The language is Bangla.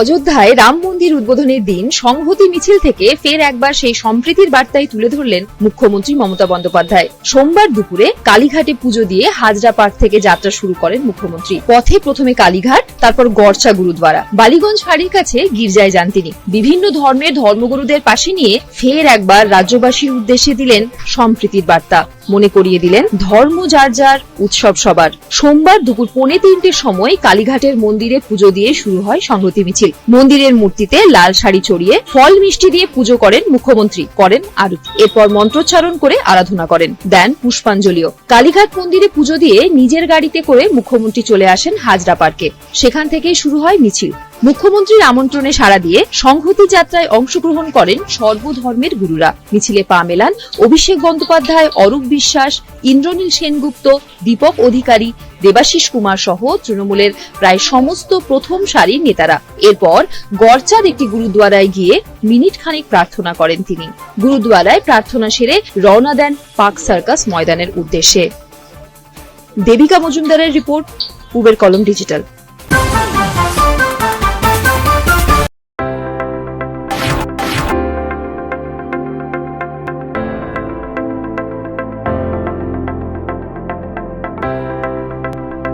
অযোধ্যায় রাম মন্দির উদ্বোধনের দিন সংহতি মিছিল থেকে ফের একবার সেই সম্প্রীতির বার্তাই তুলে ধরলেন মুখ্যমন্ত্রী মমতা বন্দ্যোপাধ্যায়। সোমবার দুপুরে কালীঘাটে পুজো দিয়ে হাজরা পার্ক থেকে যাত্রা শুরু করেন মুখ্যমন্ত্রী। পথে প্রথমে কালীঘাট, তারপর গড়চা গুরুদ্বারা বালিগঞ্জ ফাঁড়ির কাছে গির্জায় যান তিনি। বিভিন্ন ধর্মের ধর্মগুরুদের পাশে নিয়ে ফের একবার রাজ্যবাসীর উদ্দেশ্যে দিলেন সম্প্রীতির বার্তা। মনে করিয়ে দিলেন ধর্ম যার যার উৎসব সবার। সোমবার দুপুর পৌনে তিনটের সময় কালীঘাটের মন্দিরে পুজো দিয়ে শুরু হয় সংহতি মিছিল। মন্দিরের মূর্তিতে লাল শাড়ি চড়িয়ে ফল মিষ্টি দিয়ে পুজো করেন মুখ্যমন্ত্রী, করেন আরতি। এরপর মন্ত্রোচ্চারণ করে আরাধনা করেন, দেন পুষ্পাঞ্জলিও। কালীঘাট মন্দিরে পুজো দিয়ে নিজের গাড়িতে করে মুখ্যমন্ত্রী চলে আসেন হাজরা পার্কে। সেখান থেকেই শুরু হয় মিছিল। মুখ্যমন্ত্রীর আমন্ত্রণে সাড়া দিয়ে সংহতি যাত্রায় অংশগ্রহণ করেন সর্বধর্মের গুরুরা। মিছিলে পা মেলান অভিষেক বন্দ্যোপাধ্যায়, অরূপ বিশ্বাস ইন্দ্রনীল সেনগুপ্ত, দীপক অধিকারী, দেবাশিস কুমার সহ তৃণমূলের প্রায় সমস্ত প্রথম সারির নেতারা। এরপর গড়চার একটি গুরুদ্বারায় গিয়ে মিনিট খানিক প্রার্থনা করেন তিনি। গুরুদ্বারায় প্রার্থনা সেরে রওনা দেন পাক সার্কাস ময়দানের উদ্দেশ্যে। দেবিকা মজুমদারের রিপোর্ট পূবের কলম ডিজিটাল।